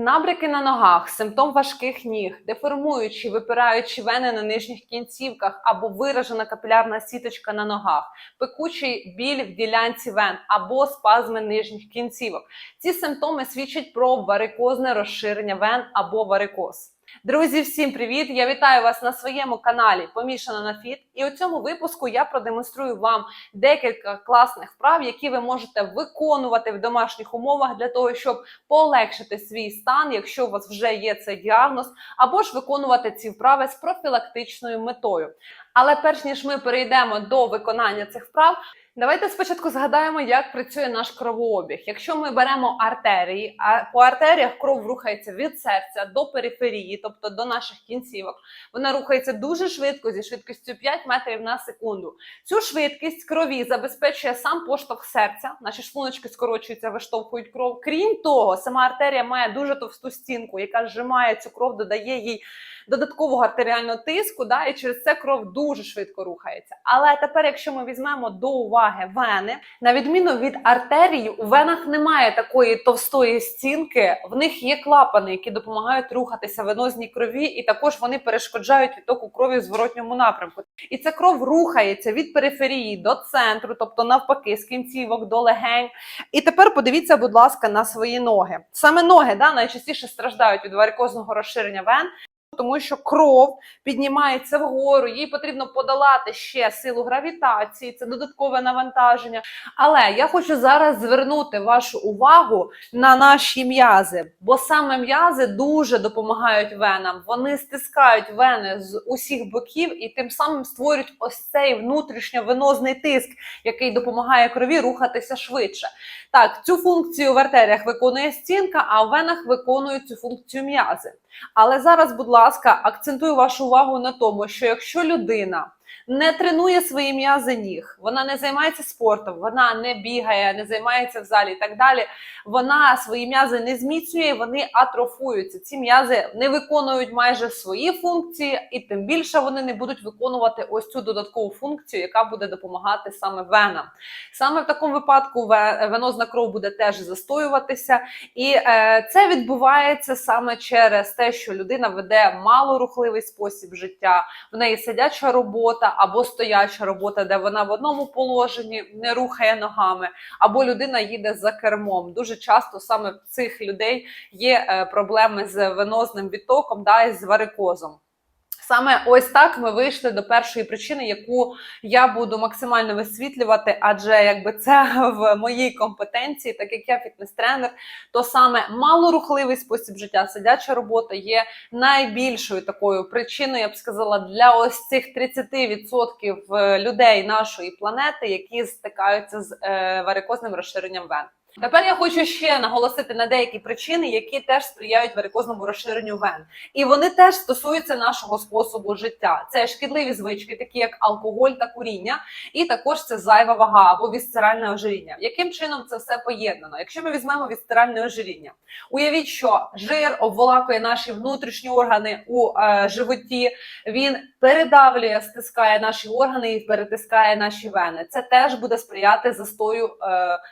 Набряки на ногах, симптом важких ніг, деформуючі, випираючі вени на нижніх кінцівках або виражена капілярна сіточка на ногах, пекучий біль в ділянці вен або спазми нижніх кінцівок. Ці симптоми свідчать про варикозне розширення вен або варикоз. Друзі, всім привіт! Я вітаю вас на своєму каналі Помішана на фіт. І у цьому випуску я продемонструю вам декілька класних вправ, які ви можете виконувати в домашніх умовах для того, щоб полегшити свій стан, якщо у вас вже є цей діагноз, або ж виконувати ці вправи з профілактичною метою. Але перш ніж ми перейдемо до виконання цих вправ, давайте спочатку згадаємо, як працює наш кровообіг. Якщо ми беремо артерії, а по артеріях кров рухається від серця до периферії, тобто до наших кінцівок, вона рухається дуже швидко зі швидкістю 5 метрів на секунду. Цю швидкість крові забезпечує сам поштовх серця. Наші шлуночки скорочуються, виштовхують кров. Крім того, сама артерія має дуже товсту стінку, яка зжимає цю кров, додає їй додаткового артеріального тиску, да, і через це кров дуже швидко рухається. Але тепер, якщо ми візьмемо до уваги вени, на відміну від артерії, у венах немає такої товстої стінки, в них є клапани, які допомагають рухатися венозній крові, і також вони перешкоджають відтоку крові в зворотньому напрямку. І ця кров рухається від периферії до центру, тобто навпаки, з кінцівок до легень. І тепер подивіться, будь ласка, на свої ноги. Саме ноги да, найчастіше страждають від варикозного розширення вен. Тому що кров піднімається вгору, їй потрібно подолати ще силу гравітації, це додаткове навантаження. Але я хочу зараз звернути вашу увагу на наші м'язи, бо саме м'язи дуже допомагають венам. Вони стискають вени з усіх боків і тим самим створюють ось цей внутрішньовенозний тиск, який допомагає крові рухатися швидше. Так, цю функцію в артеріях виконує стінка, а в венах виконують цю функцію м'язи. Але зараз, будь ласка, акцентую вашу увагу на тому, що якщо людина не тренує свої м'язи ніг, вона не займається спортом, вона не бігає, не займається в залі і так далі. Вона свої м'язи не зміцнює, вони атрофуються. Ці м'язи не виконують майже свої функції, і тим більше вони не будуть виконувати ось цю додаткову функцію, яка буде допомагати саме венам. Саме в такому випадку венозна кров буде теж застоюватися, і е, це відбувається саме через те, що людина веде малорухливий спосіб життя, в неї сидяча робота або стояча робота, де вона в одному положенні не рухає ногами, або людина їде за кермом. Дуже часто саме в цих людей є е, проблеми з венозним відтоком да, і з варикозом. Саме ось так ми вийшли до першої причини, яку я буду максимально висвітлювати, адже якби це в моїй компетенції, так як я фітнес-тренер, то саме малорухливий спосіб життя, сидяча робота є найбільшою такою причиною, я б сказала, для ось цих 30% людей нашої планети, які стикаються з е, варикозним розширенням вен. Тепер я хочу ще наголосити на деякі причини, які теж сприяють варикозному розширенню вен. І вони теж стосуються нашого способу життя. Це шкідливі звички, такі як алкоголь та куріння, і також це зайва вага або вісцеральне ожиріння. Яким чином це все поєднано? Якщо ми візьмемо вісцеральне ожиріння, уявіть, що жир обволакує наші внутрішні органи у е, животі, він передавлює, стискає наші органи і перетискає наші вени. Це теж буде сприяти застою е,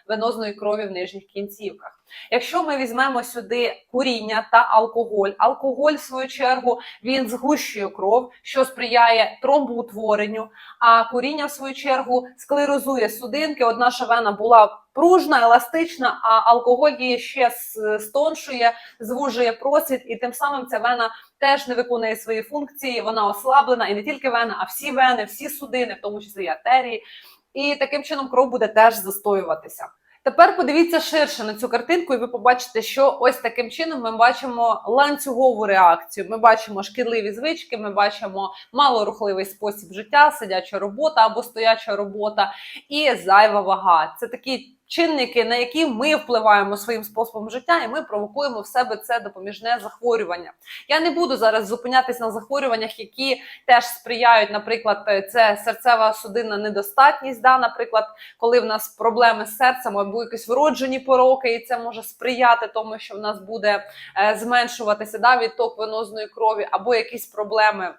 венозної крові в нижніх кінцівках. Якщо ми візьмемо сюди куріння та алкоголь, алкоголь, в свою чергу, він згущує кров, що сприяє тромбоутворенню, а куріння, в свою чергу, склерозує судинки. От наша була пружна, еластична, а алкоголь її ще стоншує, звужує просвіт, і тим самим ця вена теж не виконує свої функції, вона ослаблена, і не тільки вена, а всі вени, всі судини, в тому числі і артерії. І таким чином кров буде теж застоюватися. Тепер подивіться ширше на цю картинку, і ви побачите, що ось таким чином ми бачимо ланцюгову реакцію. Ми бачимо шкідливі звички, ми бачимо малорухливий спосіб життя, сидяча робота або стояча робота і зайва вага. Це такі чинники, на які ми впливаємо своїм способом життя, і ми провокуємо в себе це допоміжне захворювання. Я не буду зараз зупинятись на захворюваннях, які теж сприяють, наприклад, це серцева судинна недостатність. Да, наприклад, коли в нас проблеми з серцем або якісь вроджені пороки, і це може сприяти тому, що в нас буде е, зменшуватися да, відток венозної крові, або якісь проблеми.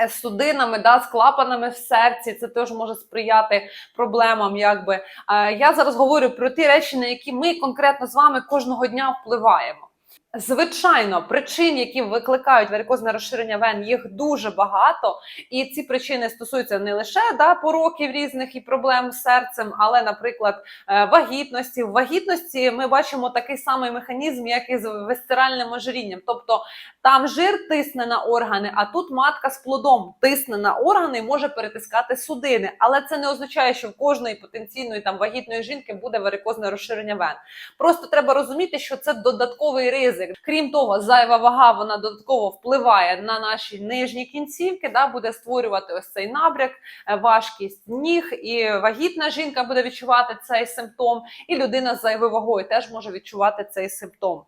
Е, З судинами, да, з клапанами в серці, це теж може сприяти проблемам. Якби Е, я зараз говорю про ті речі, на які ми конкретно з вами кожного дня впливаємо. Звичайно, причин, які викликають варикозне розширення вен, їх дуже багато, і ці причини стосуються не лише да, пороків різних і проблем з серцем, але, наприклад, е, вагітності. В вагітності ми бачимо такий самий механізм, як і з висцеральним ожирінням. Тобто там жир тисне на органи, а тут матка з плодом тисне на органи і може перетискати судини. Але це не означає, що в кожної потенційної там вагітної жінки буде варикозне розширення вен. Просто треба розуміти, що це додатковий ризик. Крім того, зайва вага вона додатково впливає на наші нижні кінцівки, да, буде створювати ось цей набряк, е, важкість ніг, і вагітна жінка буде відчувати цей симптом, і людина з зайвою вагою теж може відчувати цей симптом.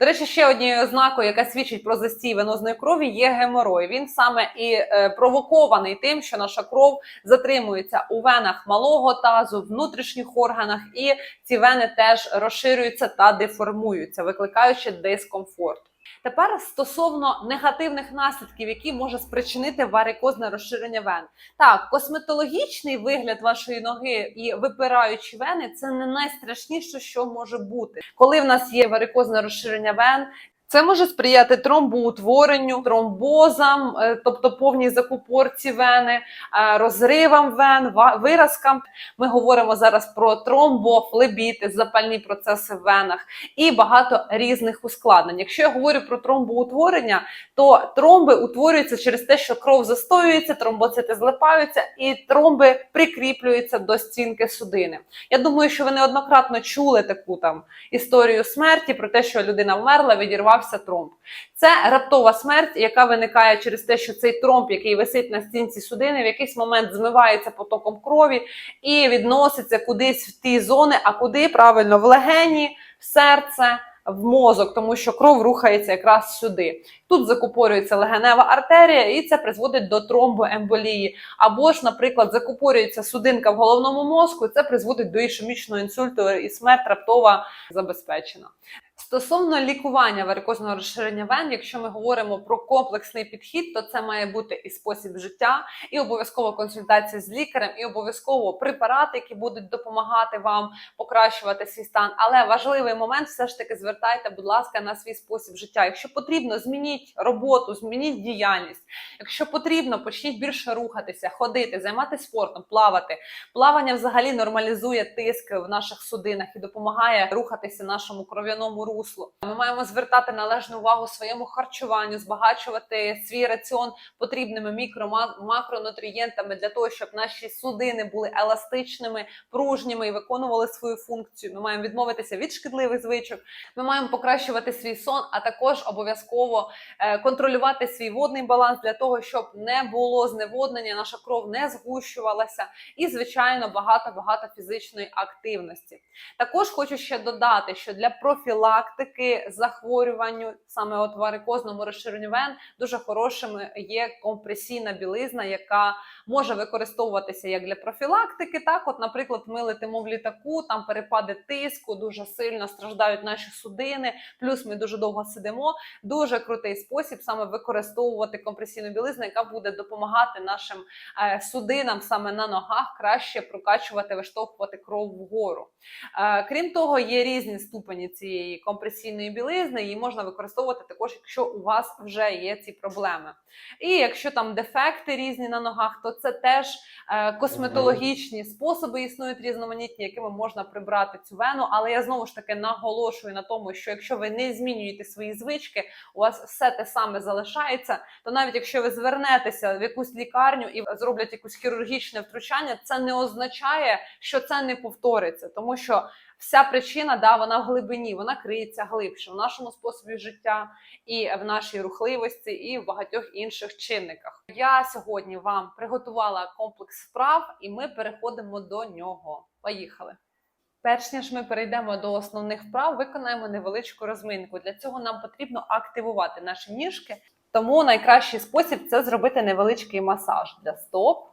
До речі, ще однією ознакою, яка свідчить про застій венозної крові, є геморой. Він саме і е, провокований тим, що наша кров затримується у венах малого тазу, внутрішніх органах, і ці вени теж розширюються та деформуються, викликаючи дискомфорт. Тепер стосовно негативних наслідків, які може спричинити варикозне розширення вен. Так, косметологічний вигляд вашої ноги і випираючі вени це не найстрашніше, що може бути. Коли в нас є варикозне розширення вен, це може сприяти тромбоутворенню, тромбозам, е, тобто повній закупорці вени, е, розривам вен, виразкам. Ми говоримо зараз про тромбофлебіти, запальні процеси в венах і багато різних ускладнень. Якщо я говорю про тромбоутворення, то тромби утворюються через те, що кров застоюється, тромбоцити злипаються, і тромби прикріплюються до стінки судини. Я думаю, що ви неоднократно чули таку там історію смерті про те, що людина вмерла, відірвався тромб. Це раптова смерть, яка виникає через те, що цей тромб, який висить на стінці судини, в якийсь момент змивається потоком крові і відноситься кудись в ті зони, а куди правильно в легені, в серце. В мозок, тому що кров рухається якраз сюди. Тут закупорюється легенева артерія, і це призводить до тромбоемболії. Або ж, наприклад, закупорюється судинка в головному мозку, і це призводить до ішемічного інсульту і смерть раптова забезпечена. Стосовно лікування варикозного розширення вен, якщо ми говоримо про комплексний підхід, то це має бути і спосіб життя, і обов'язково консультація з лікарем, і обов'язково препарати, які будуть допомагати вам покращувати свій стан. Але важливий момент все ж таки звертайте, будь ласка, на свій спосіб життя. Якщо потрібно, змініть роботу, змініть діяльність. Якщо потрібно, почніть більше рухатися, ходити, займатися спортом, плавати. Плавання взагалі нормалізує тиск в наших судинах і допомагає рухатися нашому кров'яному руслу. Ми маємо звертати належну увагу своєму харчуванню, збагачувати свій раціон потрібними мікро-макронутрієнтами для того, щоб наші судини були еластичними, пружніми і виконували свою функцію. Ми маємо відмовитися від шкідливих звичок. Ми маємо покращувати свій сон, а також обов'язково е, контролювати свій водний баланс для того, щоб не було зневоднення, наша кров не згущувалася, і звичайно багато багато фізичної активності. Також хочу ще додати, що для профілактики захворюванню, саме от варикозному розширенню вен, дуже хорошими є компресійна білизна, яка може використовуватися як для профілактики. Так, от, наприклад, ми летимо в літаку, там перепади тиску, дуже сильно страждають наші судини, плюс ми дуже довго сидимо. Дуже крутий спосіб саме використовувати компресійну білизну, яка буде допомагати нашим е, судинам саме на ногах краще прокачувати, виштовхувати кров вгору. Е, Крім того, є різні ступені цієї компресійної білизни, її можна використовувати також, якщо у вас вже є ці проблеми. І якщо там дефекти різні на ногах, то це теж е, косметологічні способи існують різноманітні, якими можна прибрати цю вену. Але я знову ж таки наголошую на тому, що якщо ви не змінюєте свої звички, у вас все те саме залишається. То навіть якщо ви звернетеся в якусь лікарню і зроблять якусь хірургічне втручання, це не означає, що це не повториться, тому що вся причина да вона в глибині, вона криється глибше в нашому способі життя і в нашій рухливості, і в багатьох інших чинниках. Я сьогодні вам приготувала комплекс вправ, і ми переходимо до нього. Поїхали! Перш ніж ми перейдемо до основних вправ, виконаємо невеличку розминку. Для цього нам потрібно активувати наші ніжки. Тому найкращий спосіб це зробити невеличкий масаж для стоп.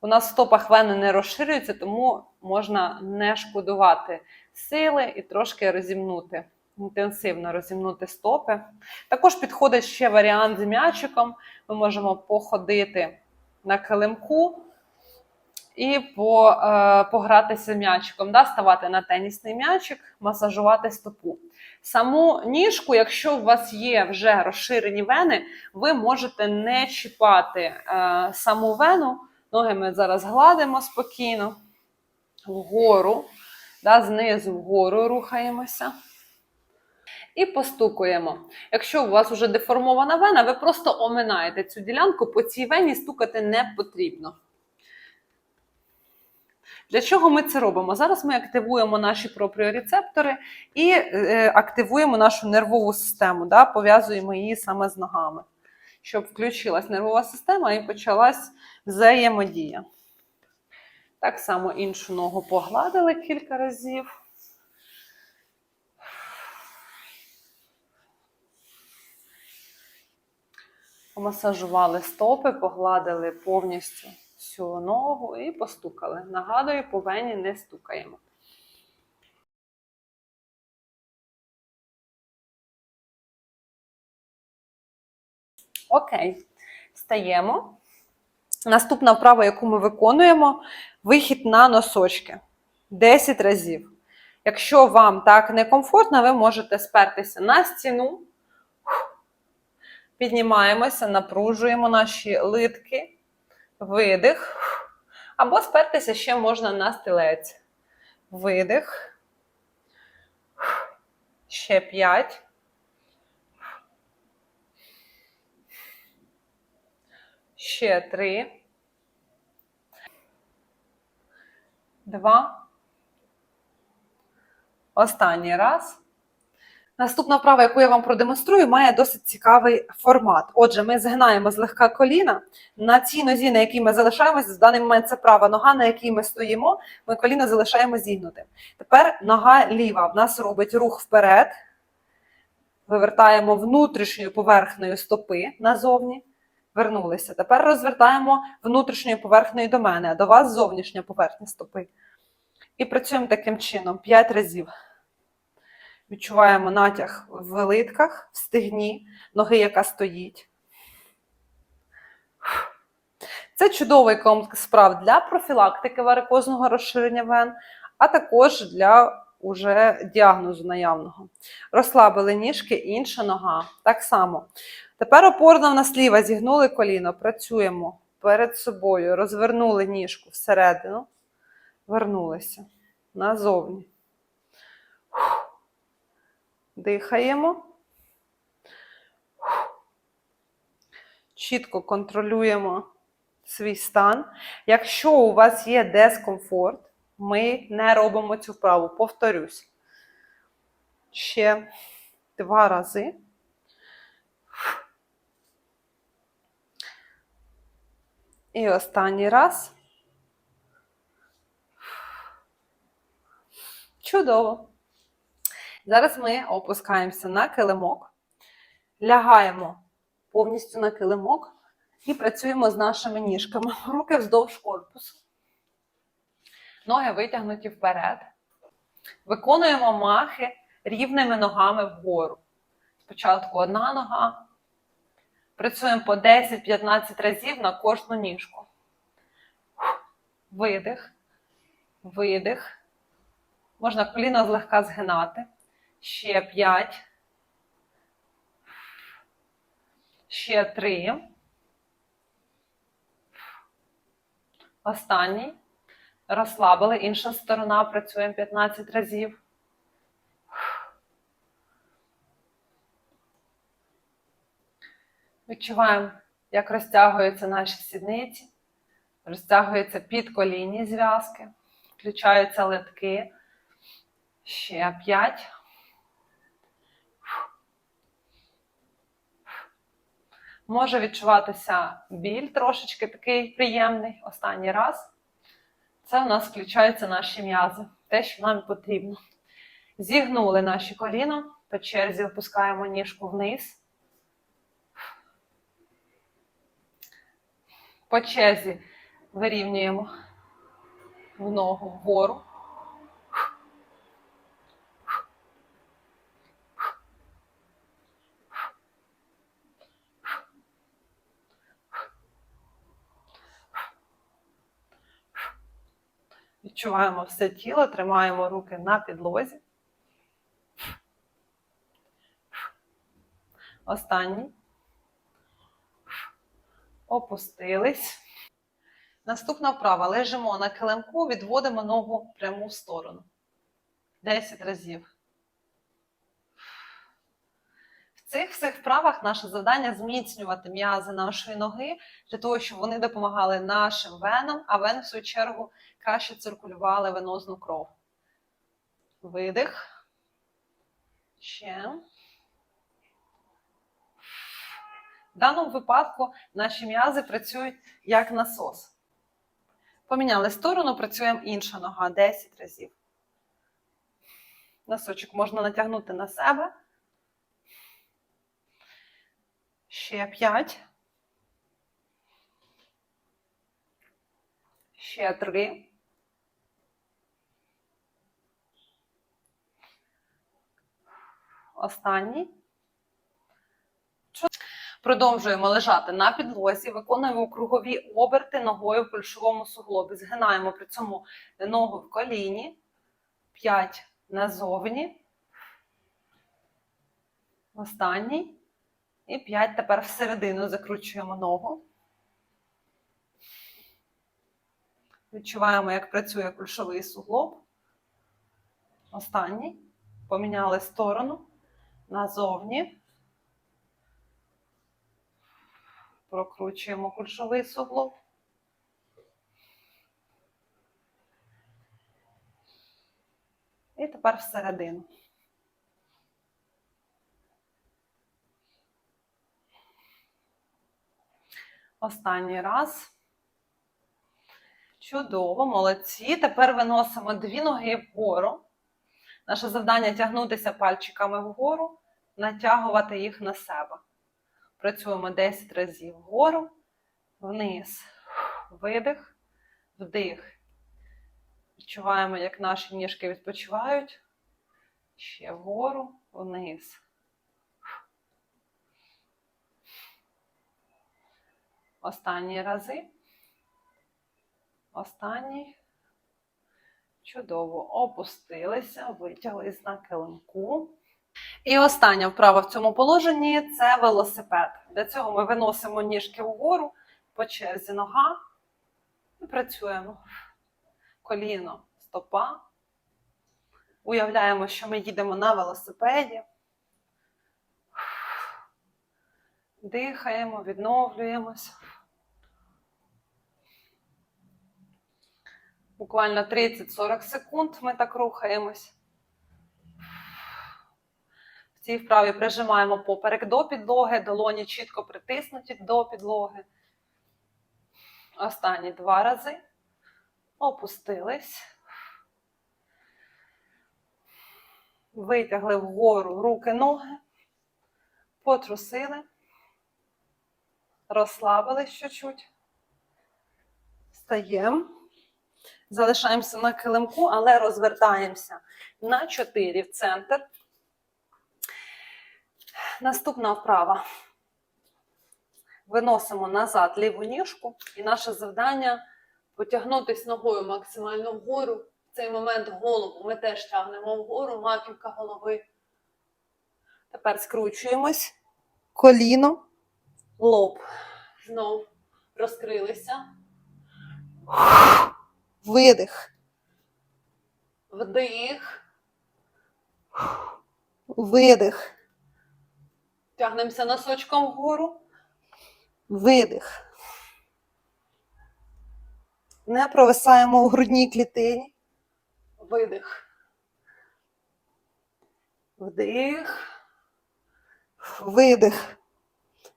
У нас в стопах вени не розширюються, тому можна не шкодувати сили і трошки розімнути, інтенсивно розімнути стопи. Також підходить ще варіант з м'ячиком. Ми можемо походити на килимку і по, е, погратися м'ячиком, да, ставати на тенісний м'ячик, масажувати стопу. Саму ніжку, якщо у вас є вже розширені вени, ви можете не чіпати е, саму вену. Ноги ми зараз гладимо спокійно, вгору, да, знизу вгору рухаємося. І постукуємо. Якщо у вас вже деформована вена, ви просто оминаєте цю ділянку, по цій вені стукати не потрібно. Для чого ми це робимо? Зараз ми активуємо наші пропріорецептори і е, активуємо нашу нервову систему, да, пов'язуємо її саме з ногами, щоб включилась нервова система і почалась взаємодія. Так само іншу ногу погладили кілька разів. Помасажували стопи, погладили повністю всю ногу і постукали. Нагадую, по вені не стукаємо. Окей, стаємо. Наступна вправа, яку ми виконуємо, вихід на носочки 10 разів. Якщо вам так некомфортно, ви можете спертися на стіну, піднімаємося, напружуємо наші литки, видих, або спертися ще можна на стілець. Видих. Ще 5. Ще три. Два. Останній раз. Наступна вправа, яку я вам продемонструю, має досить цікавий формат. Отже, ми згинаємо злегка коліна. На цій нозі, на якій ми залишаємося, в даний момент це права нога, на якій ми стоїмо, ми коліно залишаємо зігнутим. Тепер нога ліва в нас робить рух вперед. Вивертаємо внутрішньою поверхнею стопи назовні. Вернулися. Тепер розвертаємо внутрішньою поверхнею до мене, а до вас зовнішня поверхня стопи. І працюємо таким чином 5 разів. Відчуваємо натяг в литках, в стегні, ноги, яка стоїть. Це чудовий комплекс справ для профілактики варикозного розширення вен, а також для уже діагнозу наявного. Розслабили ніжки, інша нога. Так само. Тепер опорно в нас ліва, зігнули коліно, працюємо перед собою, розвернули ніжку всередину, вернулися назовні. Дихаємо. Чітко контролюємо свій стан. Якщо у вас є дискомфорт, ми не робимо цю вправу. Повторюсь. Ще два рази. І останній раз. Чудово. Зараз ми опускаємося на килимок, лягаємо повністю на килимок і працюємо з нашими ніжками. Руки вздовж корпусу. Ноги витягнуті вперед. Виконуємо махи рівними ногами вгору. Спочатку одна нога. Працюємо по 10-15 разів на кожну ніжку. Видих, видих. Можна коліно злегка згинати. Ще 5. Ще 3. Останній. Розслабили. Інша сторона. Працюємо 15 разів. Відчуваємо, як розтягуються наші сідниці, розтягуються підколінні зв'язки, включаються литки. Ще 5. Може відчуватися біль трошечки такий приємний. Останній раз. Це у нас включаються наші м'язи. Те, що нам потрібно. Зігнули наші коліна. По черзі опускаємо ніжку вниз. По черзі вирівнюємо в ногу вгору. Відчуваємо все тіло, тримаємо руки на підлозі. Останній. Опустились. Наступна вправа. Лежимо на килимку, відводимо ногу в пряму сторону. 10 разів. В цих всіх вправах наше завдання зміцнювати м'язи нашої ноги для того, щоб вони допомагали нашим венам, а вени, в свою чергу, краще циркулювали венозну кров. Видих. Ще. В даному випадку наші м'язи працюють як насос. Поміняли сторону, працюємо інша нога 10 разів. Носочок можна натягнути на себе. Ще 5. Ще 3. Останній. Продовжуємо лежати на підлозі, виконуємо кругові оберти ногою в кульшовому суглобі. Згинаємо при цьому ногу в коліні. 5 назовні. Останній. І 5 тепер всередину закручуємо ногу. Відчуваємо, як працює кульшовий суглоб. Останній. Поміняли сторону. Назовні. Прокручуємо кульшовий суглоб. І тепер всередину. Останній раз. Чудово, молодці. Тепер виносимо дві ноги вгору. Наше завдання тягнутися пальчиками вгору, натягувати їх на себе. Працюємо 10 разів вгору, вниз, видих, вдих. Відчуваємо, як наші ніжки відпочивають. Ще вгору, вниз. Останні рази. Останній. Чудово. Опустилися, витяглись на килимку. І остання вправа в цьому положенні це велосипед. Для цього ми виносимо ніжки вгору, по черзі нога і працюємо. Коліно, стопа. Уявляємо, що ми їдемо на велосипеді. Дихаємо, відновлюємось. Буквально 30-40 секунд ми так рухаємось. В цій вправі прижимаємо поперек до підлоги, долоні чітко притиснуті до підлоги. Останні два рази. Опустились. Витягли вгору руки, ноги, потрусили, розслабились чуть-чуть. Встаємо. Залишаємося на килимку, але розвертаємося на 4 в центр. Наступна вправа. Виносимо назад ліву ніжку, і наше завдання потягнутися ногою максимально вгору. В цей момент голову ми теж тягнемо вгору, маківка голови. Тепер скручуємось, коліно, лоб. Знов розкрилися. Видих. Вдих. Видих. Тягнемося носочком вгору. Видих. Не провисаємо у грудній клітині. Видих. Вдих. Видих.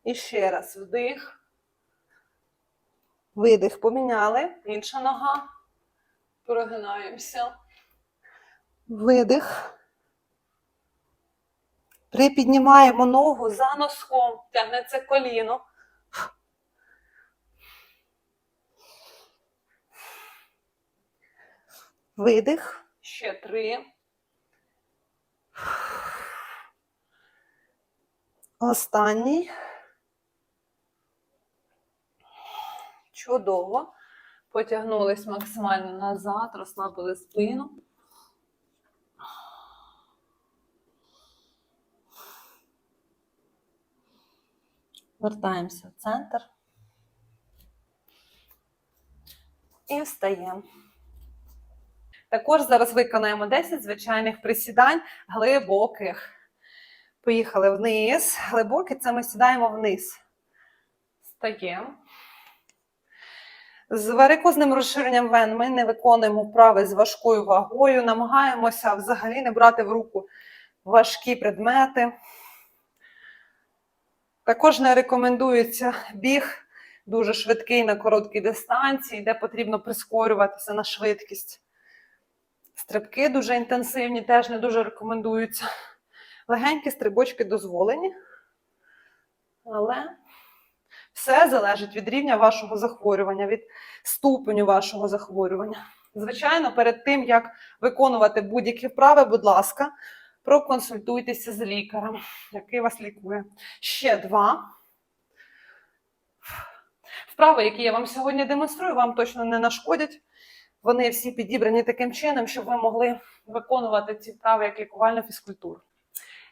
І ще раз вдих. Видих. Поміняли. Інша нога. Прогинаємося. Видих. Припіднімаємо ногу за носком. Тягнеться коліно. Видих. Ще три. Останній. Чудово. Потягнулись максимально назад, розслабили спину. Вертаємося в центр. І встаємо. Також зараз виконаємо 10 звичайних присідань глибоких. Поїхали вниз. Глибокі це ми сідаємо вниз. Встаємо. З варикозним розширенням вен ми не виконуємо вправи з важкою вагою, намагаємося взагалі не брати в руку важкі предмети. Також не рекомендується біг дуже швидкий на короткій дистанції, де потрібно прискорюватися на швидкість. Стрибки дуже інтенсивні, теж не дуже рекомендуються. Легенькі стрибочки дозволені, але все залежить від рівня вашого захворювання, від ступеню вашого захворювання. Звичайно, перед тим, як виконувати будь-які вправи, будь ласка, проконсультуйтеся з лікарем, який вас лікує. Ще два. Вправи, які я вам сьогодні демонструю, вам точно не нашкодять. Вони всі підібрані таким чином, щоб ви могли виконувати ці вправи як лікувальну фізкультуру.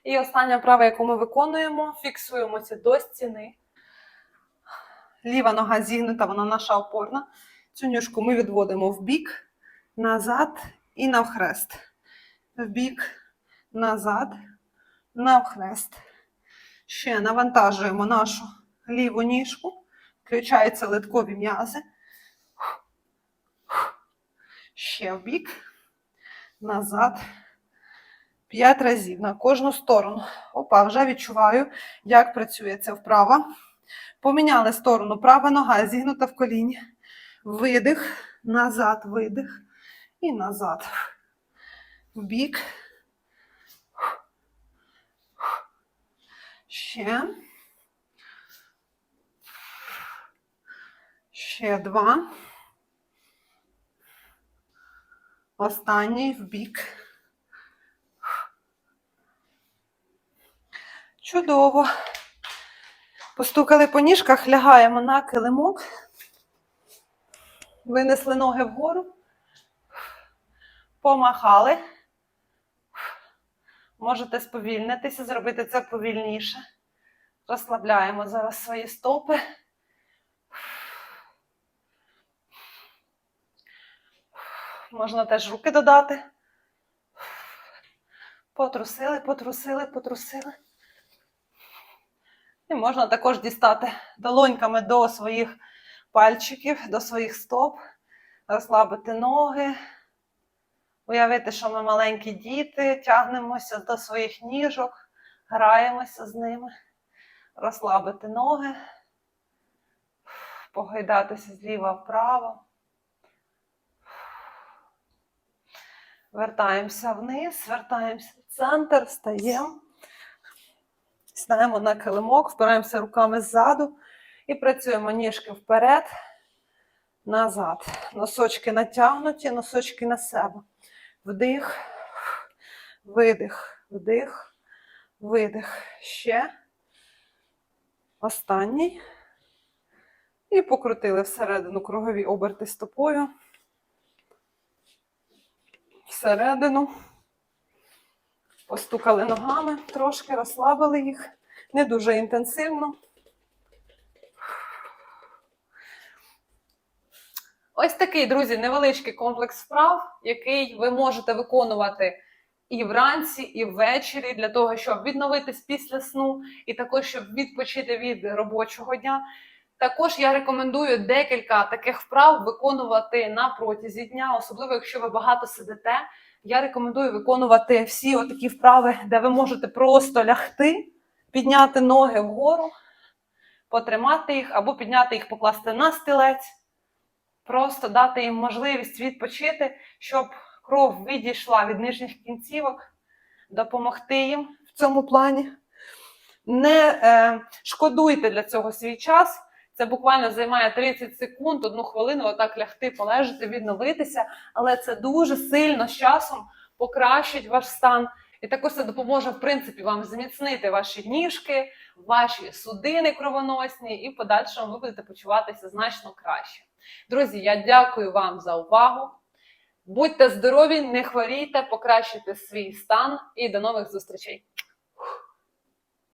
І остання вправа, яку ми виконуємо, фіксуємося до стіни. Ліва нога зігнута, вона наша опорна. Цю ніжку ми відводимо в бік, назад і навхрест. В бік, назад, навхрест. Ще навантажуємо нашу ліву ніжку, включаються литкові м'язи. Ще в бік, назад. П'ять разів на кожну сторону. Опа, вже відчуваю, як працює ця вправа. Поміняли сторону. Права нога зігнута в коліні. Видих, назад, видих і назад. В бік. Ще. Ще два. Останній в бік. Чудово. Постукали по ніжках, лягаємо на килимок. Винесли ноги вгору. Помахали. Можете сповільнитися, зробити це повільніше. Розслабляємо зараз свої стопи. Можна теж руки додати. Потрусили, потрусили, потрусили. І можна також дістати долоньками до своїх пальчиків, до своїх стоп, розслабити ноги, уявити, що ми маленькі діти, тягнемося до своїх ніжок, граємося з ними, розслабити ноги, погойдатися зліва вправо. Вертаємося вниз, вертаємося в центр, встаємо. Сідаємо на килимок, впираємося руками ззаду і працюємо ніжки вперед, назад. Носочки натягнуті, носочки на себе. Вдих, видих, вдих, видих. Ще. Останній. І покрутили всередину кругові оберти стопою. Всередину. Постукали ногами, трошки розслабили їх, не дуже інтенсивно. Ось такий, друзі, невеличкий комплекс вправ, який ви можете виконувати і вранці, і ввечері, для того, щоб відновитись після сну, і також щоб відпочити від робочого дня. Також я рекомендую декілька таких вправ виконувати на протязі дня, особливо якщо ви багато сидите. Я рекомендую виконувати всі отакі вправи, де ви можете просто лягти, підняти ноги вгору, потримати їх або підняти їх, покласти на стілець, просто дати їм можливість відпочити, щоб кров відійшла від нижніх кінцівок, допомогти їм в цьому плані. Не е, шкодуйте для цього свій час. Це буквально займає 30 секунд, одну хвилину, отак лягти, полежати, відновитися. Але це дуже сильно з часом покращить ваш стан І також це допоможе, в принципі, вам зміцнити ваші ніжки, ваші судини кровоносні, і в подальшому ви будете почуватися значно краще. Друзі, я дякую вам за увагу. Будьте здорові, не хворійте, покращуйте свій стан і до нових зустрічей.